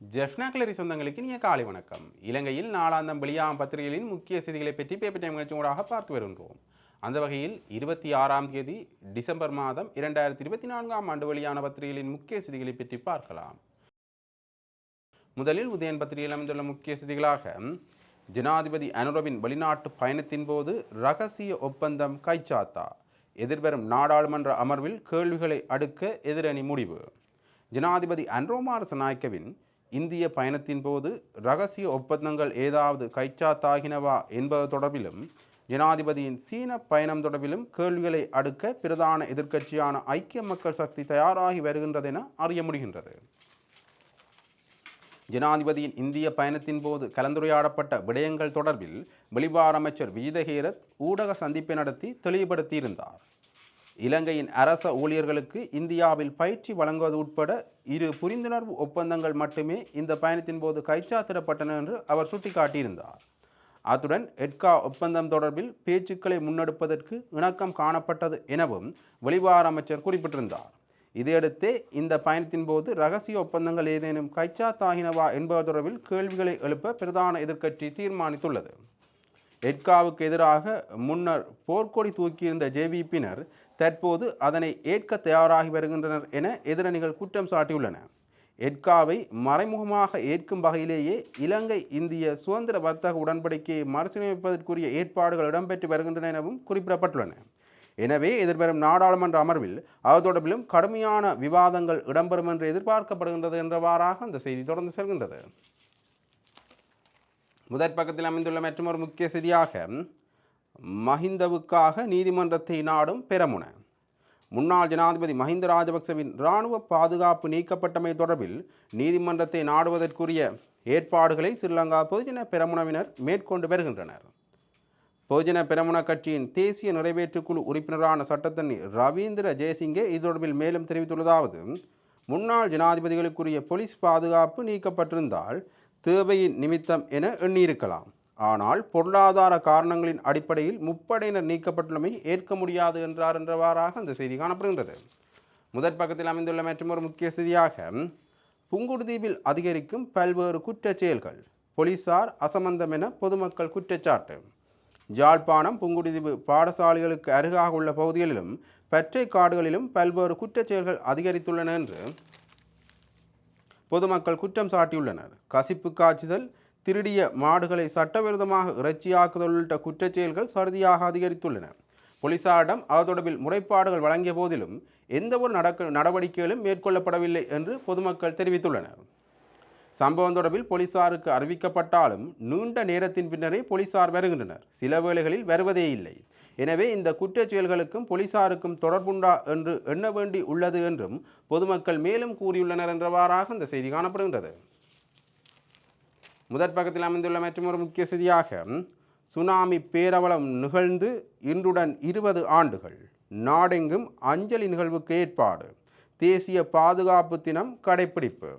ஜெஃப்னா கிளரி சொந்தங்களுக்கு நீங்கள் காலை வணக்கம். இலங்கையில் நாளாந்தம் வெளியாகும் பத்திரிகைகளின் முக்கிய செய்திகளை பற்றி பேப்பர் டைம் பார்த்து வருகின்றோம். அந்த வகையில் இருபத்தி ஆறாம் தேதி டிசம்பர் மாதம் இரண்டாயிரத்தி இருபத்தி நான்காம் ஆண்டு வெளியான பத்திரிகைகளின் முக்கிய செய்திகளை பற்றி பார்க்கலாம். முதலில் உதயன் பத்திரிகையில் அமைந்துள்ள முக்கிய செய்திகளாக ஜனாதிபதி அனுரவின் வெளிநாட்டு பயணத்தின் போது ரகசிய ஒப்பந்தம் கைச்சாத்தா எதிர்வரும் நாடாளுமன்ற அமர்வில் கேள்விகளை அடுக்க எதிரணி முடிவு. ஜனாதிபதி அன்ரோமார் நாயக்கவின் இந்திய பயணத்தின் போது ரகசிய ஒப்பந்தங்கள் ஏதாவது கைச்சாத்தாகினவா என்பது தொடர்பிலும் ஜனாதிபதியின் சீன பயணம் தொடர்பிலும் கேள்விகளை அடுக்க பிரதான எதிர்க்கட்சியான ஐக்கிய மக்கள் சக்தி தயாராகி வருகின்றதென அறிய முடிகின்றது. ஜனாதிபதியின் இந்திய பயணத்தின் போது கலந்துரையாடப்பட்ட விடயங்கள் தொடர்பில் வெளிவார அமைச்சர் விஜிதஹீரத் ஊடக சந்திப்பை நடத்தி தெளிவுபடுத்தியிருந்தார். இலங்கையின் அரச ஊழியர்களுக்கு இந்தியாவில் பயிற்சி வழங்குவது உட்பட இரு புரிந்துணர்வு ஒப்பந்தங்கள் மட்டுமே இந்த பயணத்தின் போது கைச்சாத்திடப்பட்டன என்று அவர் சுட்டிக்காட்டியிருந்தார். அத்துடன் எட்கா ஒப்பந்தம் தொடர்பில் பேச்சுக்களை முன்னெடுப்பதற்கு இணக்கம் காணப்பட்டது எனவும் வெளிவார அமைச்சர் குறிப்பிட்டிருந்தார். இதையடுத்தே இந்த பயணத்தின் போது ரகசிய ஒப்பந்தங்கள் ஏதேனும் கைச்சாத்தாகினவா என்பது தொடர்பில் கேள்விகளை எழுப்ப பிரதான எதிர்க்கட்சி தீர்மானித்துள்ளது. எட்காவுக்கு எதிராக முன்னர் போர்க்கொடி தூக்கியிருந்த ஜேவிபியினர் தற்போது அதனை ஏற்க தயாராகி வருகின்றனர் என எதிரணிகள் குற்றம் சாட்டியுள்ளன. எட்காவை மறைமுகமாக ஏற்கும் வகையிலேயே இலங்கை இந்திய சுதந்திர வர்த்தக உடன்படிக்கையை மறுசீரமைப்பதற்குரிய ஏற்பாடுகள் இடம்பெற்று வருகின்றன எனவும் குறிப்பிடப்பட்டுள்ளன. எனவே எதிர்வரும் நாடாளுமன்ற அமர்வில் அது தொடர்பிலும் கடுமையான விவாதங்கள் இடம்பெறும் என்று எதிர்பார்க்கப்படுகின்றது என்றவாறாக அந்த செய்தி தொடர்ந்து செல்கின்றது. முதற் பக்கத்தில் அமைந்துள்ள மற்றொரு முக்கிய செய்தியாக மஹிந்தவுக்காக நீதிமன்றத்தை நாடும் பெரமுன. முன்னாள் ஜனாதிபதி மஹிந்த ராஜபக்சவின் இராணுவ பாதுகாப்பு நீக்கப்பட்டமை தொடர்பில் நீதிமன்றத்தை நாடுவதற்குரிய ஏற்பாடுகளை ஸ்ரீலங்கா பொதுஜன பெரமுனவினர் மேற்கொண்டு வருகின்றனர். பொதுஜன பெரமுன கட்சியின் தேசிய நிறைவேற்றுக்குழு உறுப்பினரான சட்டத்தண்ணி ரவீந்திர ஜெயசிங்கே இது தொடர்பில் மேலும் தெரிவித்துள்ளதாவது முன்னாள் ஜனாதிபதிகளுக்குரிய போலீஸ் பாதுகாப்பு நீக்கப்பட்டிருந்தால் தேவையின் நிமித்தம் என எண்ணியிருக்கலாம். ஆனால் பொருளாதார காரணங்களின் அடிப்படையில் முப்படையினர் நீக்கப்பட்டுள்ளமை ஏற்க முடியாது என்றார் என்றவாறாக அந்த செய்தி காணப்படுகின்றது. முதற் பக்கத்தில் அமைந்துள்ள மற்றொரு முக்கிய செய்தியாக புங்குடுதீவில் அதிகரிக்கும் பல்வேறு குற்றச் செயல்கள் போலீசார் அசமந்தம் என பொதுமக்கள் குற்றச்சாட்டு. ஜாழ்ப்பாணம் புங்குடுதீவு பாடசாலைகளுக்கு அருகாக உள்ள பகுதிகளிலும் பற்றை காடுகளிலும் பல்வேறு குற்றச் செயல்கள் அதிகரித்துள்ளன என்று பொதுமக்கள் குற்றம் சாட்டியுள்ளனர். கசிப்பு காய்ச்சுதல் திருடிய மாடுகளை சட்டவிரோதமாக இறைச்சியாக்குதல் உள்ளிட்ட குற்றச்செயல்கள் சருதியாக அதிகரித்துள்ளன. போலீசாரிடம் அது தொடர்பில் முறைப்பாடுகள் வழங்கிய போதிலும் எந்தவொரு நடக்க நடவடிக்கைகளும் மேற்கொள்ளப்படவில்லை என்று பொதுமக்கள் தெரிவித்துள்ளனர். சம்பவம் தொடர்பில் போலீசாருக்கு அறிவிக்கப்பட்டாலும் நீண்ட நேரத்தின் பின்னரே போலீசார் வருகின்றனர். சில வேளைகளில் வருவதே இல்லை. எனவே இந்த குற்றச் செயல்களுக்கும் போலீசாருக்கும் தொடர்புண்டா என்று எண்ண வேண்டி உள்ளது என்றும் பொதுமக்கள் மேலும் கூறியுள்ளனர் என்றவாறாக இந்த செய்தி காணப்படுகின்றது. முதற் பக்கத்தில் அமைந்துள்ள மற்றொரு முக்கிய செய்தியாக சுனாமி பேரவலம் நிகழ்ந்து இன்றுடன் இருபது ஆண்டுகள். நாடெங்கும் அஞ்சலி நிகழ்வுக்கு ஏற்பாடு. தேசிய பாதுகாப்பு தினம் கடைப்பிடிப்பு.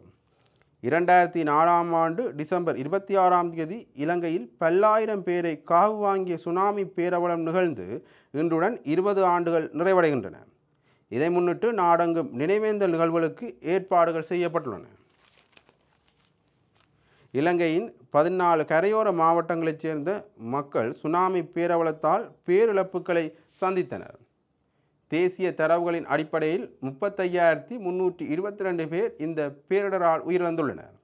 இரண்டாயிரத்தி நாலாம் ஆண்டு டிசம்பர் இருபத்தி ஆறாம் தேதி இலங்கையில் பல்லாயிரம் பேரை காவு வாங்கிய சுனாமி பேரவலம் நிகழ்ந்து இன்றுடன் இருபது ஆண்டுகள் நிறைவடைகின்றன. இதை முன்னிட்டு நாடெங்கும் நினைவேந்தல் நிகழ்வுகளுக்கு ஏற்பாடுகள் செய்யப்பட்டுள்ளன. இலங்கையின் பதினாலு கரையோர மாவட்டங்களைச் சேர்ந்த மக்கள் சுனாமி பேரவலத்தால் பேரிழப்புகளை சந்தித்தனர். தேசிய தரவுகளின் அடிப்படையில் முப்பத்தையாயிரத்தி முன்னூற்றி இருபத்தி ரெண்டு பேர் இந்த பேரிடரால் உயிரிழந்துள்ளனர்.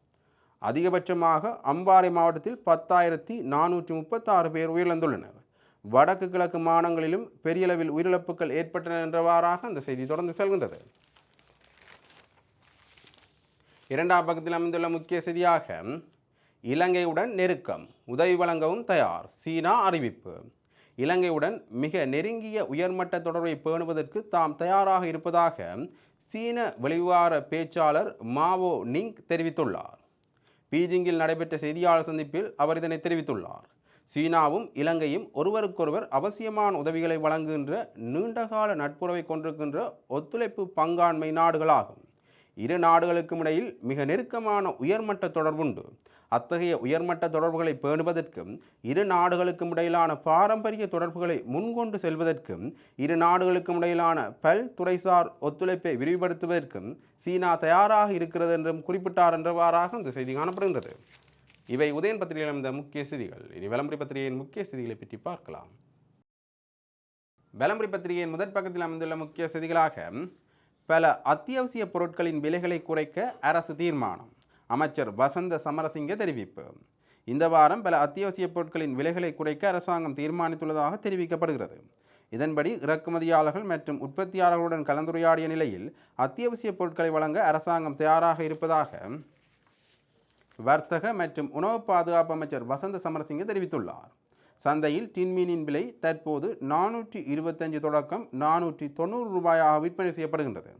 அதிகபட்சமாக அம்பாறை மாவட்டத்தில் பத்தாயிரத்தி நானூற்றி முப்பத்தாறு பேர் உயிரிழந்துள்ளனர். வடக்கு கிழக்கு மாநிலங்களிலும் பெரியளவில் உயிரிழப்புகள் ஏற்பட்டன என்றவாறாக அந்த செய்தி தொடர்ந்து செல்கின்றது. இரண்டாம் பக்கத்தில் அமைந்துள்ள முக்கிய செய்தியாக இலங்கையுடன் நெருக்கம் உதவி வழங்கவும் தயார் சீனா அறிவிப்பு. இலங்கையுடன் மிக நெருங்கிய உயர்மட்ட தொடர்பை பேணுவதற்கு தாம் தயாராக இருப்பதாக சீன வெளிவார பேச்சாளர் மாவோ நிங் தெரிவித்துள்ளார். பீஜிங்கில் நடைபெற்ற செய்தியாளர் சந்திப்பில் அவர் இதனை தெரிவித்துள்ளார். சீனாவும் இலங்கையும் ஒருவருக்கொருவர் அவசியமான உதவிகளை வழங்குகின்ற நீண்டகால நட்புறவை கொண்டிருக்கின்ற ஒத்துழைப்பு பங்காண்மை நாடுகளாகும். இரு நாடுகளுக்கும் இடையில் மிக நெருக்கமான உயர்மட்ட தொடர்புண்டு. அத்தகைய உயர்மட்ட தொடர்புகளை பேணுவதற்கும் இரு நாடுகளுக்கும் இடையிலான பாரம்பரிய தொடர்புகளை முன்கொண்டு செல்வதற்கும் இரு நாடுகளுக்கும் இடையிலான பல் துறைசார் ஒத்துழைப்பை விரிவுபடுத்துவதற்கும் சீனா தயாராக இருக்கிறது என்றும் குறிப்பிட்டார் என்றவாறாக இந்த செய்தி காணப்படுகின்றது. இவை உதயன் பத்திரிகையில் இந்த முக்கிய செய்திகள். இனி விளம்பரி பத்திரிகையின் முக்கிய செய்திகளை பற்றி பார்க்கலாம். விளம்பரி பத்திரிகையின் முதற் பக்கத்தில் அமைந்துள்ள முக்கிய செய்திகளாக பல அத்தியாவசிய பொருட்களின் விலைகளை குறைக்க அரசு தீர்மானம். அமைச்சர் வசந்த சமரசிங்க தெரிவிப்பு. இந்த வாரம் பல அத்தியாவசிய பொருட்களின் விலைகளை குறைக்க அரசாங்கம் தீர்மானித்துள்ளதாக தெரிவிக்கப்படுகிறது. இதன்படி இறக்குமதியாளர்கள் மற்றும் உற்பத்தியாளர்களுடன் கலந்துரையாடிய நிலையில் அத்தியாவசிய பொருட்களை வழங்க அரசாங்கம் தயாராக இருப்பதாக வர்த்தக மற்றும் உணவு பாதுகாப்பு அமைச்சர் வசந்த சமரசிங்க தெரிவித்துள்ளார். சந்தையில் டின்மீனின் விலை தற்போது நானூற்றி இருபத்தஞ்சு தொடக்கம் நானூற்றி தொண்ணூறு ரூபாயாக விற்பனை செய்யப்படுகின்றது.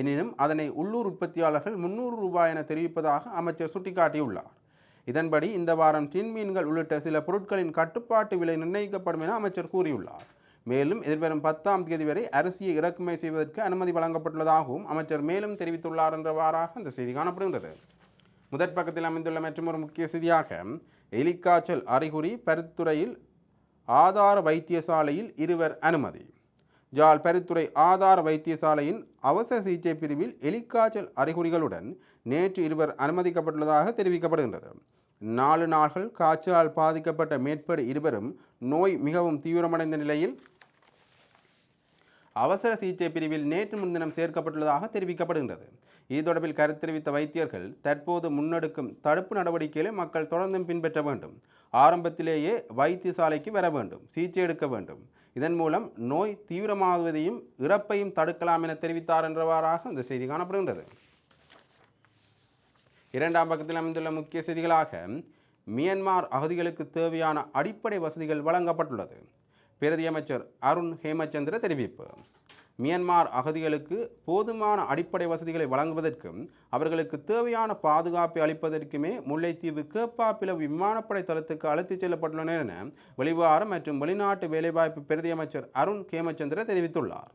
எனினும் அதனை உள்ளூர் உற்பத்தியாளர்கள் முன்னூறு ரூபாய் என தெரிவிப்பதாக அமைச்சர் சுட்டிக்காட்டியுள்ளார். இதன்படி இந்த வாரம் டின் மீன்கள் உள்ளிட்ட சில பொருட்களின் கட்டுப்பாட்டு விலை நிர்ணயிக்கப்படும் என அமைச்சர் கூறியுள்ளார். மேலும் எதிர்வரும் பத்தாம் தேதி வரை அரிசியை இறக்குமதி செய்வதற்கு அனுமதி வழங்கப்பட்டுள்ளதாகவும் அமைச்சர் மேலும் தெரிவித்துள்ளார் என்றவாறாக இந்த செய்தி காணப்படுகின்றது. முதற் பக்கத்தில் அமைந்துள்ள மற்றொரு முக்கிய செய்தியாக எலிக்காய்ச்சல் அறிகுறி பருத்துறையில் ஆதார வைத்தியசாலையில் இருவர் அனுமதி. ஜாழ் பரித்துறை ஆதார வைத்தியசாலையின் அவசர சிகிச்சை பிரிவில் எலிக்காய்ச்சல் அறிகுறிகளுடன் நேற்று இருவர் அனுமதிக்கப்பட்டுள்ளதாக தெரிவிக்கப்படுகின்றது. நாலு நாள்கள் காய்ச்சலால் பாதிக்கப்பட்ட மேற்படி இருவரும் நோய் மிகவும் தீவிரமடைந்த நிலையில் அவசர சிகிச்சை பிரிவில் நேற்று முன்தினம் சேர்க்கப்பட்டுள்ளதாக தெரிவிக்கப்படுகின்றது. இது தொடர்பில் கருத்து தெரிவித்த வைத்தியர்கள் தற்போது முன்னெடுக்கும் தடுப்பு நடவடிக்கைகளை மக்கள் தொடர்ந்தும் பின்பற்ற வேண்டும். ஆரம்பத்திலேயே வைத்தியசாலைக்கு வர வேண்டும் சிகிச்சை எடுக்க வேண்டும். இதன் மூலம் நோய் தீவிரமாகுவதையும் இறப்பையும் தடுக்கலாம் என தெரிவித்தார் என்றவாறாக இந்த செய்தி காணப்படுகின்றது. இரண்டாம் பக்கத்தில் அமைந்துள்ள முக்கிய செய்திகளாக மியன்மார் அகதிகளுக்கு தேவையான அடிப்படை வசதிகள் வழங்கப்பட்டுள்ளது. பிரதியமைச்சர் அருண் ஹேமச்சந்திர தெரிவிப்பு. மியன்மார் அகதிகளுக்கு போதுமான அடிப்படை வசதிகளை வழங்குவதற்கும் அவர்களுக்கு தேவையான பாதுகாப்பை அளிப்பதற்குமே முல்லைத்தீவு கேப்பாப்பிலவு விமானப்படை தளத்துக்கு அழைத்துச் செல்லப்பட்டுள்ளன என வெளிவாரம் மற்றும் வெளிநாட்டு வேலைவாய்ப்பு பிரதி அமைச்சர் அருண் ஹேமச்சந்திர தெரிவித்துள்ளார்.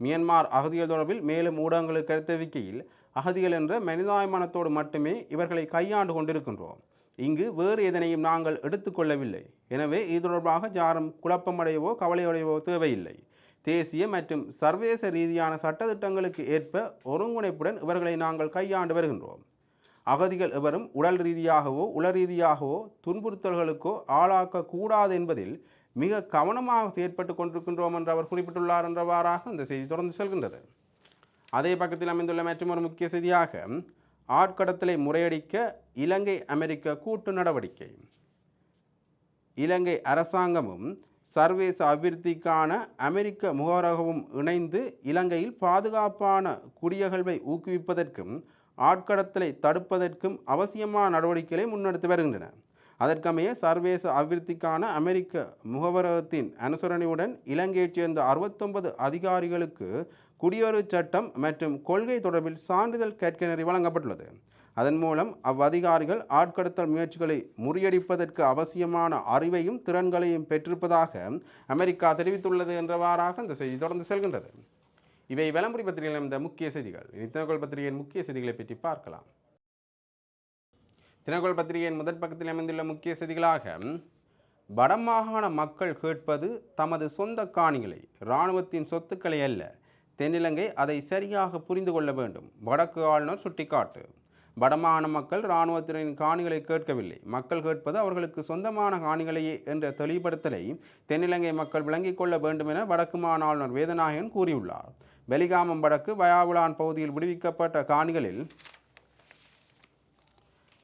மியன்மார் அகதிகள் தொடர்பில் மேலும் ஊடகங்களுக்கு கருத்தறிக்கையில் அகதிகள் என்ற மனிதாயமானத்தோடு மட்டுமே இவர்களை கையாண்டு கொண்டிருக்கின்றோம். இங்கு வேறு எதனையும் நாங்கள் எடுத்துக்கொள்ளவில்லை எனவே இது தொடர்பாக யாரும் குழப்பமடையவோ கவலையடையவோ தேவையில்லை. தேசிய மற்றும் சர்வதேச ரீதியான சட்டத்திட்டங்களுக்கு ஏற்ப ஒருங்கிணைப்புடன் இவர்களை நாங்கள் கையாண்டு வருகின்றோம். அகதிகள் எவரும் உடல் ரீதியாகவோ உள ரீதியாகவோ துன்புறுத்தல்களுக்கோ ஆளாக்கக்கூடாது என்பதில் மிக கவனமாக செயற்பட்டு கொண்டிருக்கின்றோம் என்று அவர் குறிப்பிட்டுள்ளார் என்றவாறாக இந்த செய்தி தொடர்ந்து செல்கின்றது. அதே பக்கத்தில் அமைந்துள்ள மற்றொரு முக்கிய செய்தியாக ஆட்கடத்தலை முறையடிக்க இலங்கை அமெரிக்க கூட்டு நடவடிக்கை. இலங்கை அரசாங்கமும் சர்வதேச அபிவிருத்திக்கான அமெரிக்க முகவரகமும் இணைந்து இலங்கையில் பாதுகாப்பான குடியகழ்வை ஊக்குவிப்பதற்கும் ஆட்கடத்தலை தடுப்பதற்கும் அவசியமான நடவடிக்கைகளை முன்னெடுத்து வருகின்றன. அதற்கமைய சர்வதேச அபிவிருத்திக்கான அமெரிக்க முகவரகத்தின் அனுசரணையுடன் இலங்கையைச் சேர்ந்த அறுபத்தொன்பது அதிகாரிகளுக்கு குடியுறவு சட்டம் மற்றும் கொள்கை தொடர்பில் சான்றிதழ் கேட்க வழங்கப்பட்டுள்ளது. அதன் மூலம் அவ்வதிகாரிகள் ஆட்கடத்தல் முயற்சிகளை முறியடிப்பதற்கு அவசியமான அறிவையும் திறன்களையும் பெற்றிருப்பதாக அமெரிக்கா தெரிவித்துள்ளது என்றவாறாக இந்த செய்தி தொடர்ந்து செல்கின்றது. இவை விளம்பரி பத்திரிகையில் இந்த முக்கிய செய்திகள். இனி தினகோள் பத்திரிகையின் முக்கிய செய்திகளை பற்றி பார்க்கலாம். தினகோள் பத்திரிகையின் முதற் பக்கத்தில் அமைந்துள்ள முக்கிய செய்திகளாக வடமாகாண மக்கள் கேட்பது தமது சொந்த காணிகளை இராணுவத்தின் சொத்துக்களை அல்ல தென்னிலங்கை அதை சரியாக புரிந்து கொள்ள வேண்டும். வடக்கு ஆளுநர் சுட்டிக்காட்டு. வடமாகாண மக்கள் இராணுவத்தினரின் காணிகளை கேட்கவில்லை. மக்கள் கேட்பது அவர்களுக்கு சொந்தமான காணிகளையே என்ற தெளிவுபடுத்தலை தென்னிலங்கை மக்கள் விளங்கிக் கொள்ள வேண்டும் என வடக்கு மாகாண ஆளுநர் வேதநாயகன் கூறியுள்ளார். வெலிகாமம் வடக்கு வயாவுலான் பகுதியில் விடுவிக்கப்பட்ட காணிகளில்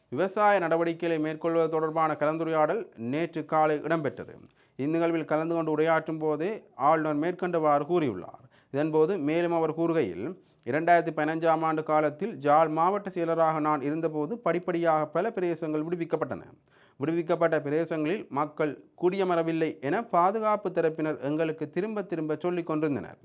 விவசாய நடவடிக்கைகளை மேற்கொள்வது தொடர்பான கலந்துரையாடல் நேற்று காலை இடம்பெற்றது. இந்நிகழ்வில் கலந்து கொண்டு உரையாற்றும் போதே ஆளுநர் மேற்கண்டவாறு கூறியுள்ளார். இதன்போது மேலும் அவர் கூறுகையில் இரண்டாயிரத்தி பதினஞ்சாம் ஆண்டு காலத்தில் ஜாழ் மாவட்ட செயலராக நான் இருந்தபோது படிப்படியாக பல பிரதேசங்கள் விடுவிக்கப்பட்டன. விடுவிக்கப்பட்ட பிரதேசங்களில் மக்கள் குடியமரவில்லை என பாதுகாப்பு தரப்பினர் எங்களுக்கு திரும்ப திரும்ப சொல்லிக் கொண்டிருந்தனர்.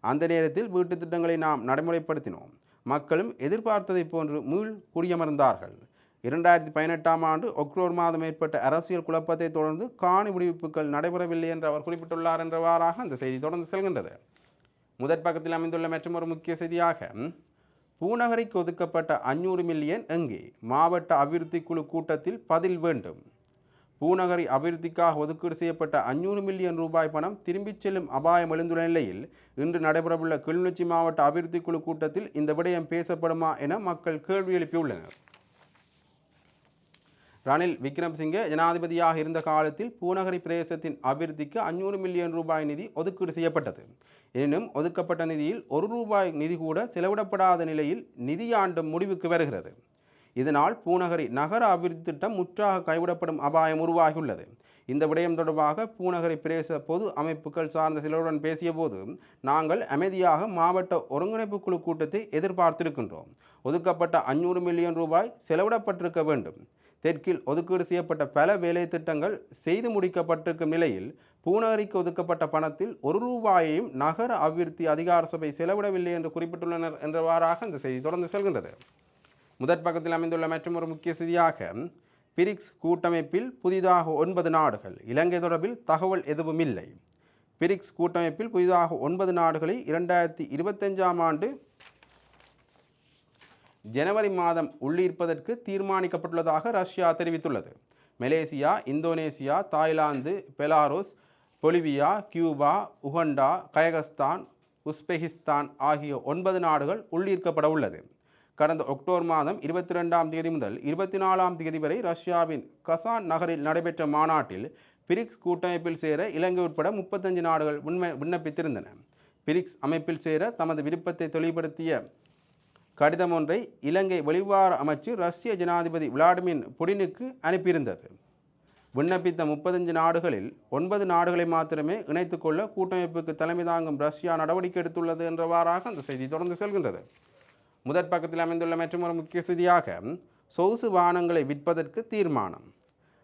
அந்த நேரத்தில் வீட்டுத் திட்டங்களை நாம் நடைமுறைப்படுத்தினோம். மக்களும் எதிர்பார்த்ததைப் போன்று மீள் குடியமர்ந்தார்கள். இரண்டாயிரத்தி பதினெட்டாம் ஆண்டு அக்டோபர் மாதம் ஏற்பட்ட அரசியல் குழப்பத்தை தொடர்ந்து காணி விடுவிப்புகள் நடைபெறவில்லை என்று அவர் குறிப்பிட்டுள்ளார் என்றவாறாக அந்த செய்தி தொடர்ந்து செல்கின்றது. முதற் பக்கத்தில் அமைந்துள்ள மற்றொரு முக்கிய செய்தியாக பூநகரிக்கு ஒதுக்கப்பட்ட அஞ்சூறு மில்லியன் எங்கே? மாவட்ட அபிவிருத்தி குழு கூட்டத்தில் பதில் வேண்டும். பூநகரி அபிவிருத்திக்காக ஒதுக்கீடு செய்யப்பட்ட அஞ்சூறு மில்லியன் ரூபாய் பணம் திரும்பிச் செல்லும் அபாயம் எழுந்துள்ள நிலையில் இன்று நடைபெறவுள்ள கிளிநொச்சி மாவட்ட அபிவிருத்தி குழு கூட்டத்தில் இந்த விடயம் பேசப்படுமா என மக்கள் கேள்வி எழுப்பியுள்ளனர். ரணில் விக்ரம்சிங்கே ஜனாதிபதியாக இருந்த காலத்தில் பூநகரி பிரதேசத்தின் அபிவிருத்திக்கு அஞ்சூறு மில்லியன் ரூபாய் நிதி ஒதுக்கீடு செய்யப்பட்டது. எனினும் ஒதுக்கப்பட்ட நிதியில் ஒரு ரூபாய் நிதி கூட செலவிடப்படாத நிலையில் நிதியாண்டு முடிவுக்கு வருகிறது. இதனால் பூநகரி நகர அபிவிருத்தி திட்டம் முற்றாக கைவிடப்படும் அபாயம் உருவாகியுள்ளது. இந்த விடயம் தொடர்பாக பூநகரி பிரதேச பொது அமைப்புகள் சார்ந்த சிலருடன் பேசியபோது நாங்கள் அமைதியாக மாவட்ட ஒருங்கிணைப்பு குழு கூட்டத்தை எதிர்பார்த்திருக்கின்றோம். ஒதுக்கப்பட்ட அஞ்சூறு மில்லியன் ரூபாய் செலவிடப்பட்டிருக்க வேண்டும். தெற்கில் ஒதுக்கீடு செய்யப்பட்ட பல வேலை திட்டங்கள் செய்து முடிக்கப்பட்டிருக்கும் நிலையில் பூநகரிக்கு ஒதுக்கப்பட்ட பணத்தில் ஒரு ரூபாயையும் நகர அபிவிருத்தி அதிகார சபை செலவிடவில்லை என்று குறிப்பிட்டுள்ளனர் என்றவாறாக இந்த செய்தி தொடர்ந்து செல்கின்றது. முதற் பக்கத்தில் அமைந்துள்ள மற்றொரு முக்கிய செய்தியாக பிரிக்ஸ் கூட்டமைப்பில் புதிதாக ஒன்பது நாடுகள் இலங்கை தொடர்பில் தகவல் எதுவும் இல்லை. பிரிக்ஸ் கூட்டமைப்பில் புதிதாக ஒன்பது நாடுகளை இரண்டாயிரத்தி இருபத்தஞ்சாம் ஆண்டு ஜனவரி மாதம் உள்ளீர்ப்பதற்கு தீர்மானிக்கப்பட்டுள்ளதாக ரஷ்யா தெரிவித்துள்ளது. Malaysia Indonesia Thailand Belarus Bolivia Cuba Uganda Kazakhstan Uzbekistan ஆகிய ஒன்பது நாடுகள் உள்ளீர்க்கப்பட உள்ளது. கடந்த அக்டோபர் மாதம் இருபத்தி ரெண்டாம் தேதி முதல் இருபத்தி நாலாம் தேதி வரை ரஷ்யாவின் கசான் நகரில் நடைபெற்ற மாநாட்டில் பிரிக்ஸ் கூட்டமைப்பில் சேர இலங்கை உட்பட முப்பத்தஞ்சு நாடுகள் உண்மை விண்ணப்பித்திருந்தன. பிரிக்ஸ் அமைப்பில் சேர தமது விருப்பத்தை தெளிவுபடுத்திய கடிதம் ஒன்றை இலங்கை வெளிவார அமைச்சு ரஷ்ய ஜனாதிபதி விளாடிமிர் புடினுக்கு அனுப்பியிருந்தது. விண்ணப்பித்த முப்பத்தஞ்சு நாடுகளில் ஒன்பது நாடுகளை மாத்திரமே இணைத்துக்கொள்ள கூட்டமைப்புக்கு தலைமை தாங்கும் ரஷ்யா நடவடிக்கை எடுத்துள்ளது என்றவாறாக அந்த செய்தி தொடர்ந்து செல்கின்றது. முதற் பக்கத்தில் அமைந்துள்ள மற்றொரு முக்கிய செய்தியாக சொகுசு வாகனங்களை விற்பதற்கு தீர்மானம்.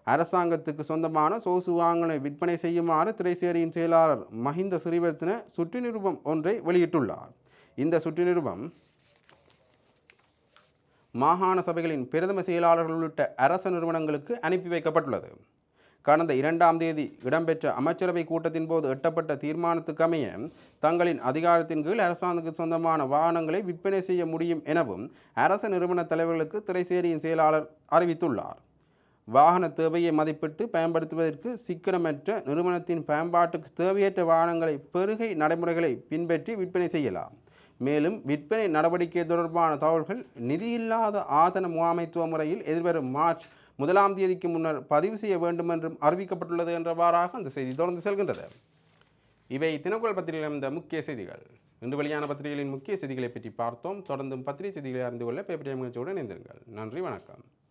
அரசாங்கத்துக்கு சொந்தமான சொகுசு வாகனங்களை விற்பனை செய்யுமாறு திரைசேரியின் செயலாளர் மஹிந்த சிறிவர்த்தன சுற்று நிருபம் ஒன்றை வெளியிட்டுள்ளார். இந்த சுற்று நிருபம் மாகாண சபைகளின் பிரதம செயலாளர்கள் உள்ளிட்ட அரச நிறுவனங்களுக்கு அனுப்பி வைக்கப்பட்டுள்ளது. கடந்த இரண்டாம் தேதி இடம்பெற்ற அமைச்சரவை கூட்டத்தின் போது எட்டப்பட்ட தீர்மானத்துக்கு அமைய தங்களின் அதிகாரத்தின் கீழ் அரசாங்கத்துக்கு சொந்தமான வாகனங்களை விற்பனை செய்ய முடியும் எனவும் அரச நிறுவன தலைவர்களுக்கு திரைசேரியின் செயலாளர் அறிவித்துள்ளார். வாகன தேவையை மதிப்பிட்டு பயன்படுத்துவதற்கு சிக்கனமற்ற நிறுவனத்தின் பயன்பாட்டுக்கு தேவையற்ற வாகனங்களை பெருகை நடைமுறைகளை பின்பற்றி விற்பனை செய்யலாம். மேலும் விற்பனை நடவடிக்கை தொடர்பான தகவல்கள் நிதியில்லாத ஆதன முகாமைத்துவ முறையில் எதிர்வரும் மார்ச் முதலாம் தேதிக்கு முன்னர் பதிவு செய்ய வேண்டும் என்றும் அறிவிக்கப்பட்டுள்ளது என்றவாறாக அந்த செய்தி தொடர்ந்து செல்கின்றது. இவை தினக்குள் பத்திரிகையில் இருந்த முக்கிய செய்திகள். இன்று வெளியான பத்திரிகைகளின் முக்கிய செய்திகளை பற்றி பார்த்தோம். தொடர்ந்தும் பத்திரிகை செய்திகளை அறிந்து கொள்ள பேப்பர் நிகழ்ச்சியுடன் இணைந்திருங்கள். நன்றி வணக்கம்.